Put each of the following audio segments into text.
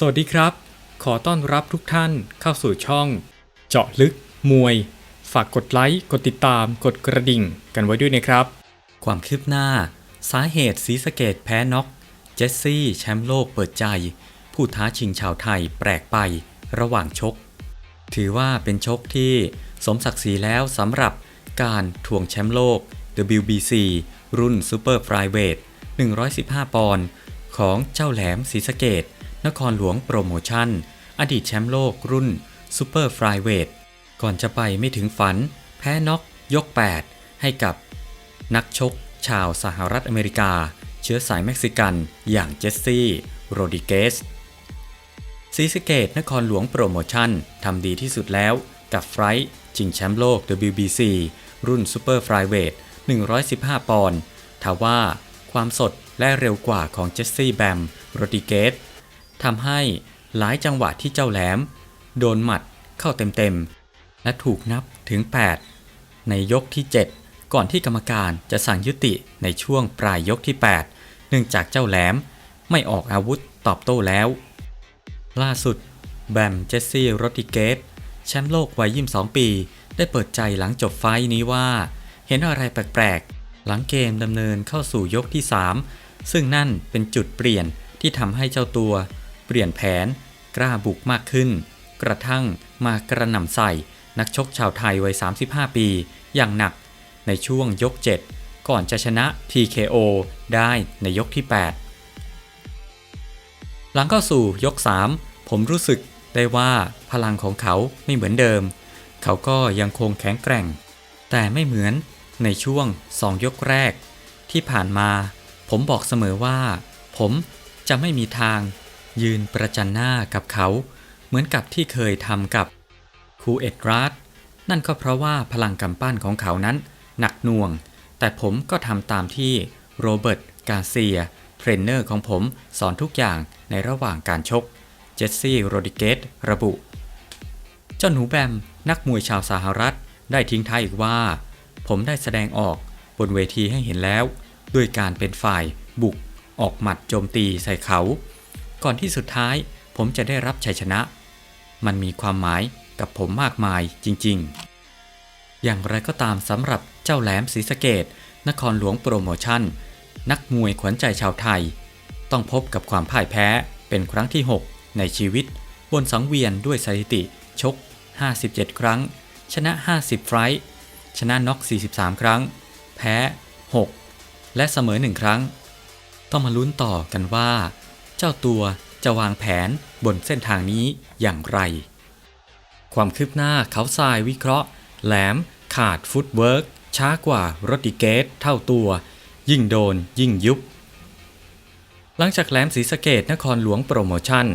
สวัสดีครับ ขอต้อนรับทุกท่านเข้าสู่ช่อง เจาะลึก มวย ฝากกดไลค์ กดติดตาม กดกระดิ่ง กันไว้ด้วยนะครับ ความคืบหน้า สาเหตุสีสะเกตแพ้น็อก เจสซี่ แชมป์โลกเปิดใจ ผู้ท้าชิงชาวไทยแปลกไประหว่างชก ถือว่าเป็นชกที่สมศักดิ์ศรีแล้วสำหรับการทวงแชมป์โลก WBC รุ่นซูเปอร์ฟลายเวท115 ปอนด์ของเจ้าแหลมศรีสะเกต นครหลวงโปรโมชั่น อดีตแชมป์โลกรุ่นซูเปอร์ฟลายเวทก่อนจะไปไม่ถึงฝัน แพ้น็อกยก 8 ให้กับนักชกชาวสหรัฐอเมริกา เชื้อสายเม็กซิกันอย่างเจสซี่ โรดิเกสซีสเกตนครหลวงโปรโมชั่นทำดีที่สุดแล้วกับไฟท์ชิงแชมป์โลก WBC รุ่นซูเปอร์ฟลายเวท115 ปอนด์ทว่าความสดและเร็วกว่าของเจสซี่แบม โรดิเกส ทำให้หลายจังหวะที่เจ้าแหลม โดนหมัดเข้าเต็มๆ และถูกนับถึง 8 ในยกที่ 7 ก่อนที่กรรมการจะสั่งยุติในช่วงปลายยกที่ 8 เนื่องจากเจ้าแหลมไม่ออกอาวุธตอบโต้แล้ว ล่าสุด แบมเจสซี่โรติเกสแชมป์โลกวัย 22 ปี ได้เปิดใจหลังจบไฟท์นี้ว่า เห็นอะไรแปลกๆ หลังเกมดำเนินเข้าสู่ยกที่ 3 ซึ่งนั่นเป็นจุดเปลี่ยนที่ทำให้เจ้าตัว เปลี่ยนแผน กล้าบุกมากขึ้น กระทั่งมากระหน่ำใส่นักชกชาวไทยวัย 35 ปี อย่างหนักในช่วงยก 7 ก่อนจะชนะ TKO ได้ในยกที่ 8 หลังเข้าสู่ยก 3 ผมรู้สึกได้ว่าพลังของเขาไม่เหมือนเดิม เขาก็ยังคงแข็งแกร่ง แต่ไม่เหมือนในช่วง 2 ยกแรก ที่ผ่านมา ผมบอกเสมอว่า ผมจะไม่มีทาง ยืนประจันหน้ากับเขา เหมือนกับที่เคยทำกับคูเอ็ดรัสนั่นก็เพราะว่าพลังกำปั้นของเขานั้น หนักหน่วง แต่ผมก็ทำตามที่โรเบิร์ตกาเซียเทรนเนอร์ของผมสอนทุกอย่างในระหว่างการชก เจสซี่โรดิเกสระบุ เจ้าหนูแบม นักมวยชาวสหรัฐได้ทิ้งท้ายอีกว่า ผมได้แสดงออกบนเวทีให้เห็นแล้ว ด้วยการเป็นฝ่ายบุกออกหมัดโจมตีใส่เขา ก่อนที่สุดท้ายผมจะได้รับชัยชนะ มันมีความหมายกับผมมากมายจริง ๆ อย่างไรก็ตามสำหรับเจ้าแหลมศรีสะเกดนครหลวงโปรโมชั่น นักมวยขวัญใจชาวไทย ต้องพบกับความพ่ายแพ้เป็นครั้งที่ 6 ในชีวิต บนสังเวียนด้วยสถิติ ชก 57 ครั้ง ชนะ 50 ไฟท์ชนะน็อก 43 ครั้ง แพ้ 6 และเสมอ 1 ครั้ง ต้องมาลุ้นต่อกันว่า เจ้าตัวจะวางแผนบนเส้นทางนี้อย่างไร ความคืบหน้าเขาทรายวิเคราะห์ แหลมขาดฟุตเวิร์กช้ากว่าโรดิเกสเท่าตัว ยิ่งโดนยิ่งยุบ หลังจากแหลมศรีสะเกดนครหลวงโปรโมชั่น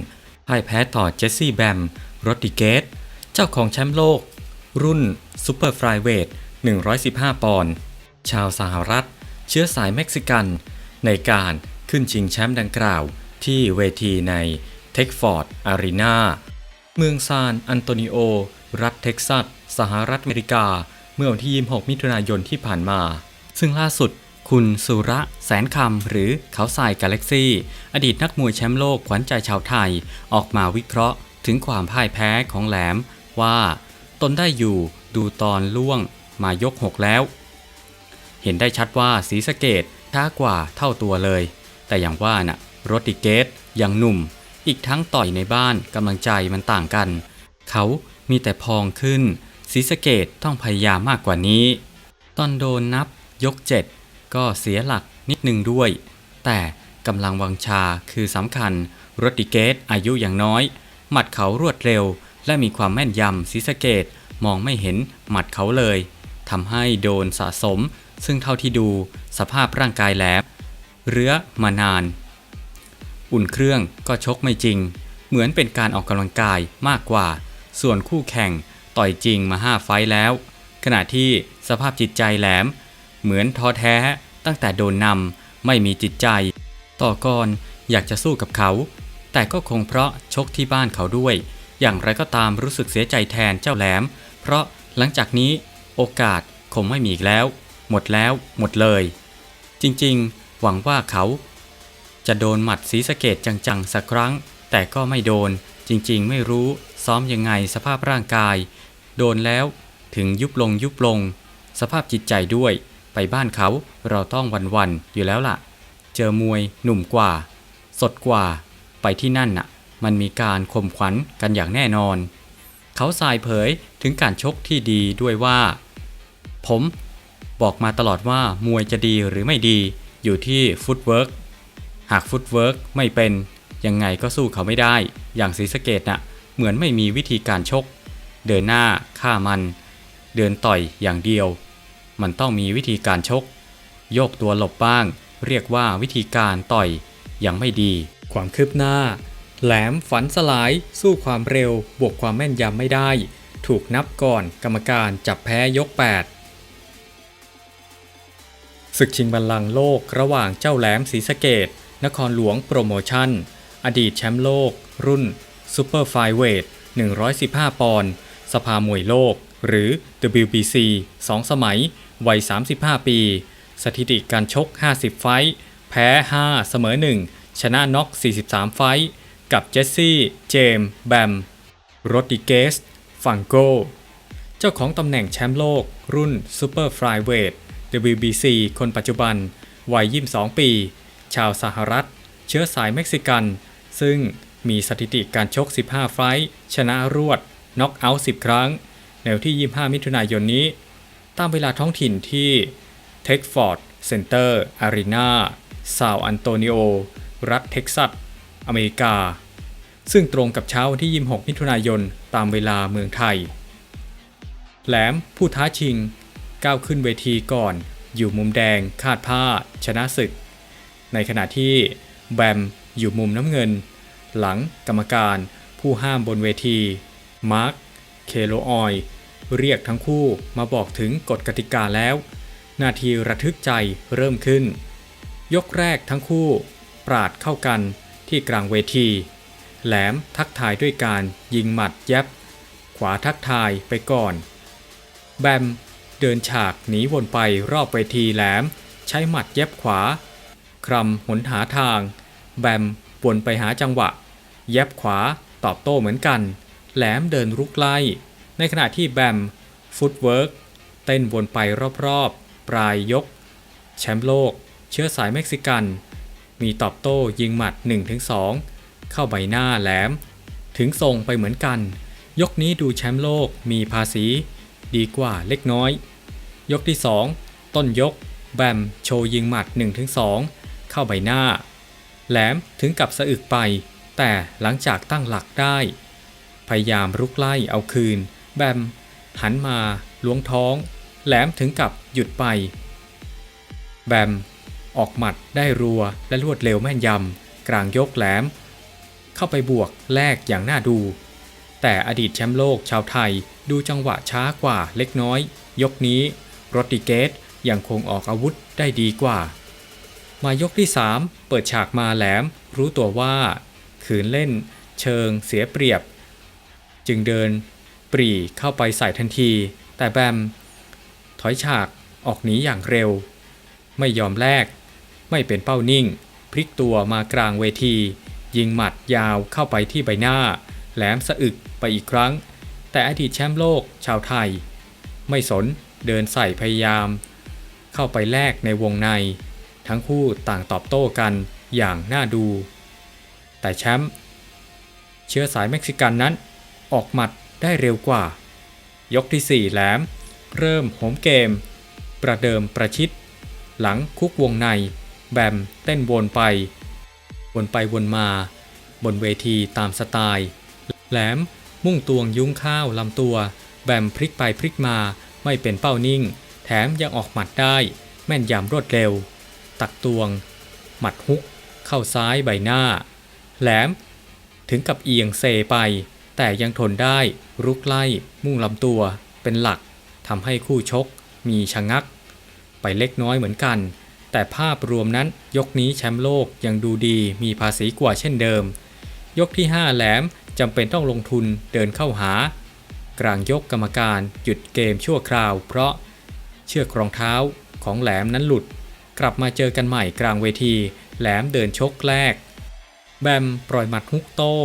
พ่ายแพ้ต่อเจสซี่แบมโรดิเกสเจ้าของแชมป์โลก รุ่นซูเปอร์ฟลายเวท 115 ปอนด์ชาวสหรัฐ เชื้อสายเม็กซิกัน ในการขึ้นชิงแชมป์ดังกล่าว ที่เวทีในเท็กฟอร์ดอารีนาเมืองซานอันโตนิโอ รัฐเท็กซัส สหรัฐอเมริกา เมื่อวันที่ 26 มิถุนายนที่ผ่านมา ซึ่งล่าสุดคุณสุระแสนคำหรือเขาทรายกาแล็กซี่ อดีตนักมวยแชมป์โลกขวัญใจชาวไทย ออกมาวิเคราะห์ถึงความพ่ายแพ้ของแหลม ว่าตนได้อยู่ดูตอนล่วงมายก6แล้ว เห็นได้ชัดว่าสีสะเกตช้ากว่าเท่าตัวเลย แต่อย่างว่าน่ะ โรติเกตยังหนุ่ม อีกทั้งต่อยในบ้านกำลังใจมันต่างกัน เขามีแต่พองขึ้นศรีสะเกตต้องพยายามมากกว่านี้ ตอนโดนนับยก 7 ก็เสียหลักนิดนึงด้วย แต่กำลังวังชาคือสำคัญโรติเกตอายุอย่างน้อย หมัดเขารวดเร็ว และมีความแม่นยำศรีสะเกตมองไม่เห็นหมัดเขาเลยทำให้โดนสะสม ซึ่งเท่าที่ดูสภาพร่างกายแหลมเรื้อมานาน อุ่นเครื่องก็ชกไม่จริง เหมือนเป็นการออกกำลังกายมากกว่า ส่วนคู่แข่งต่อยจริงมาห้าไฟแล้ว ขณะที่สภาพจิตใจแหลม เหมือนท้อแท้ตั้งแต่โดนนำไม่มีจิตใจ ต่อกรอยากจะสู้กับเขา แต่ก็คงเพราะชกที่บ้านเขาด้วย อย่างไรก็ตามรู้สึกเสียใจแทนเจ้าแหลม เพราะหลังจากนี้โอกาสคงไม่มีอีกแล้ว หมดแล้วหมดเลย จริงๆ หวังว่าเขา จะโดนหมัดสีสะเกตจังๆสักครั้งแแต่ก็ไม่โดน จริงๆ ไม่รู้ซ้อมยังไงสภาพร่างกาย โดนแล้วถึงยุบลงยุบลง สภาพจิตใจด้วย ไปบ้านเขาเราต้องวันๆอยู่แล้วล่ะ เจอมวยหนุ่มกว่า สดกว่า ไปที่นั่นน่ะ มันมีการข่มขวัญกันอย่างแน่นอน เขาสายเผยถึงการชกที่ดีด้วยว่า ผม บอกมาตลอดว่ามวยจะดีหรือไม่ดีอยู่ที่ฟุตเวิร์ก หากฟุตเวิร์กไม่เป็น ยังไงก็สู้เขาไม่ได้ อย่างศรีสะเกดน่ะ เหมือนไม่มีวิธีการชก เดินหน้าฆ่ามัน เดินต่อยอย่างเดียว มันต้องมีวิธีการชก โยกตัวหลบบ้าง เรียกว่าวิธีการต่อยยังไม่ดี ความคืบหน้า แหลมฝันสลาย สู้ความเร็ว บวกความแม่นยำไม่ได้ ถูกนับก่อนกรรมการจับแพ้ยก 8ศึกชิงบัลลังก์โลกระหว่างเจ้าแหลมศรีสะเกด นครหลวงโปรโมชั่น อดีตแชมป์โลก รุ่นซูเปอร์ไฟเวท115 ปอนด์สภามวยโลก หรือ WBC 2 สมัย วัย 35 ปี สถิติการชก 50 ไฟท์แพ้ 5 เสมอ 1 ชนะน็อก 43 ไฟท์กับเจสซี่ เจมส์แบมโรดิเกส ฟังโก เจ้าของตำแหน่งแชมป์โลก รุ่นซูเปอร์ไฟเวท WBC คนปัจจุบัน วัย 22 ปี ชาวสหรัฐ เชื้อสายเม็กซิกัน ซึ่งมีสถิติการชก 15 ไฟท์ชนะรวด น็อกเอาท์ 10 ครั้ง ในวันที่ 25 มิถุนายนนี้ ตามเวลาท้องถิ่นที่เท็กฟอร์ดเซ็นเตอร์อารีนาซาวอันโตนิโอ รัฐเท็กซัส อเมริกา ซึ่งตรงกับเช้าวันที่ 26 มิถุนายน ตามเวลาเมืองไทย แหลมผู้ท้าชิง ก้าวขึ้นเวทีก่อน อยู่มุมแดงคาดผ้า ชนะศึก ในขณะที่แบมอยู่มุมน้ำเงิน หลังกรรมการผู้ห้ามบนเวที มาร์ค เคโลออย เรียกทั้งคู่มาบอกถึงกฎกติกาแล้ว นาทีระทึกใจเริ่มขึ้น ยกแรกทั้งคู่ ปราดเข้ากันที่กลางเวที แหลมทักทายด้วยการยิงหมัดแยบขวาทักทายไปก่อน แบมเดินฉากหนีวนไปรอบเวทีแหลม ใช้หมัดเย็บขวา ครำหนหาทาง แบมวนไปหาจังหวะเย็บขวาตอบโต้เหมือนกัน แหลมเดินรุกไล่ ในขณะที่แบม ฟุตเวิร์กเต้นวนไปรอบๆ ปลายยก แชมป์โลก เชื้อสายเม็กซิกัน มีตอบโต้ยิงหมัด 1-2 เข้าใบหน้าแหลม ถึงทรงไปเหมือนกัน ยกนี้ดูแชมป์โลกมีภาษี ดีกว่าเล็กน้อย ยกที่ 2 ต้นยก แบม โชว์ยิงหมัด 1-2 เข้าใบหน้า แหลมถึงกับสะอึกไป แต่หลังจากตั้งหลักได้ พยายามรุกไล่เอาคืน แบม หันมาล้วงท้อง แหลมถึงกับหยุดไป แบม ออกหมัดได้รัวและรวดเร็วแม่นยำ กลางยกแหลม เข้าไปบวกแลกอย่างน่าดู แต่อดีตแชมป์โลกชาวไทยดูจังหวะช้ากว่าเล็กน้อย ยกนี้โรดริเกสยังคงออกอาวุธได้ดีกว่า มายกที่ 3 เปิดฉากมาแหลม รู้ตัวว่าขืนเล่น เชิงเสียเปรียบ จึงเดินปรีเข้าไปใส่ทันที แต่แบม ถอยฉากออกหนีอย่างเร็ว ไม่ยอมแลกไม่เป็นเป้านิ่ง พลิกตัวมากลางเวที ยิงหมัดยาวเข้าไปที่ใบหน้า แหลมสะอึกไปอีกครั้ง แต่อดีตแชมป์โลกชาวไทย ไม่สนเดินใส่พยายาม เข้าไปแลกในวงใน ทั้งคู่ต่างตอบโต้กันอย่างน่าดู แต่แชมป์เชื้อสายเม็กซิกันนั้นออกหมัดได้เร็วกว่า ยกที่ 4 แหลม เริ่มโหมเกม ประเดิมประชิด หลังคุกวงใน แบมเต้นวนไป วนไปวนมา บนเวทีตามสไตล์ แหลมมุ่งตวงยุ้งข้าวลำตัว แบมพลิกไปพลิกมาไม่เป็นเป้านิ่ง แถมยังออกหมัดได้ แม่นยำรวดเร็ว ตักตวง หมัดฮุก เข้าซ้ายใบหน้า แหลม ถึงกับเอียงเซไป แต่ยังทนได้รุกไล่ มุ่งลำตัวเป็นหลักทำให้คู่ชกมีชะงัก ไปเล็กน้อยเหมือนกัน แต่ภาพรวมนั้นยกนี้แชมป์โลกยังดูดีมีภาษีกว่าเช่นเดิม ยกที่ 5 แหลมจำเป็นต้องลงทุนเดินเข้าหา กลางยกกรรมการหยุดเกมชั่วคราว เพราะเชือกรองเท้าของแหลมนั้นหลุด กลับมาเจอกันใหม่กลางเวที แหลมเดินชกแรก แบมปล่อยหมัดฮุกโต้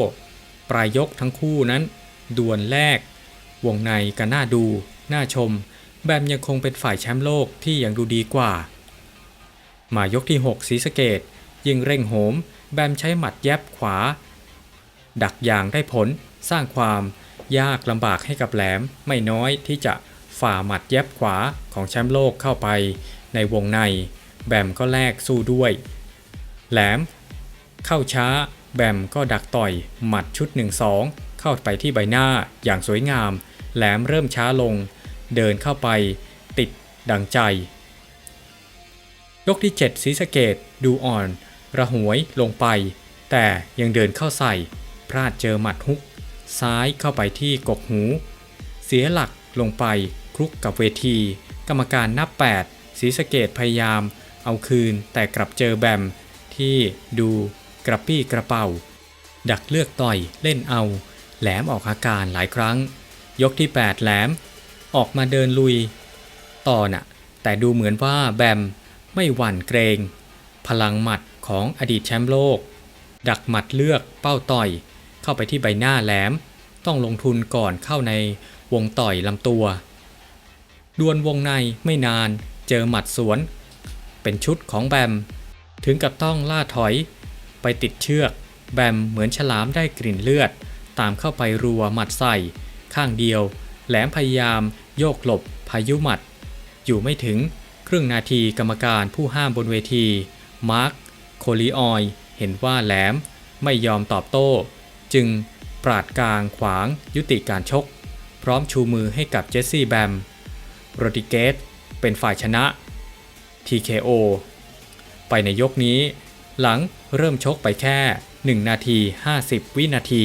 ปลายยกทั้งคู่นั้น ดวลแรก วงในก็น่าดู น่าชม แบมยังคงเป็นฝ่ายแชมป์โลกที่ยังดูดีกว่า มายกที่ 6สีสเกต ยิงเร่งโหม แบมใช้หมัดแยบขวา ดักยางได้ผล สร้างความยากลำบากให้กับแหลมไม่น้อยที่จะฝ่าหมัดแยบขวาของแชมป์โลกเข้าไปในวงใน แบมก็แลกสู้ด้วย แหลม เข้าช้า แบมก็ดักต่อย หมัดชุด 1-2 เข้าไปที่ใบหน้าอย่างสวยงาม แหลมเริ่มช้าลง เดินเข้าไปติดดังใจ ยกที่ 7สีสะเกตดูอ่อน ระหวยลงไป แต่ยังเดินเข้าใส่ พลาดเจอหมัดฮุก ซ้ายเข้าไปที่กกหู เสียหลักลงไปคลุกกับเวที กรรมการนับ 8 สีสะเกตพยายาม เอาคืน แต่กลับเจอแบมที่ดูกระปี้กระเป๋า ดักเลือกต่อยเล่นเอา แหลมออกอาการหลายครั้ง ยกที่ 8 แหลม ออกมาเดินลุย ต่อน่ะ แต่ดูเหมือนว่าแบมไม่หวั่นเกรง พลังหมัดของอดีตแชมป์โลก ดักหมัดเลือกเป้าต่อย เข้าไปที่ใบหน้าแหลม ต้องลงทุนก่อนเข้าในวงต่อยลำตัวดวลวงในไม่นานเจอหมัดสวน เป็นชุดของแบม ถึงกับต้องล่าถอย ไปติดเชือก แบมเหมือนฉลามได้กลิ่นเลือด ตามเข้าไปรัวหมัดใส่ ข้างเดียว แหลมพยายามโยกหลบพายุหมัด อยู่ไม่ถึงครึ่งนาทีกรรมการผู้ห้ามบนเวที มาร์ค โคลีออย เห็นว่าแหลมไม่ยอมตอบโต้ จึงปราดกลางขวางยุติการชก พร้อมชูมือให้กับเจสซี่แบมโรดิเกสเป็นฝ่ายชนะ TKO ไปในยกนี้ หลังเริ่มชกไปแค่ 1 นาที 50 วินาที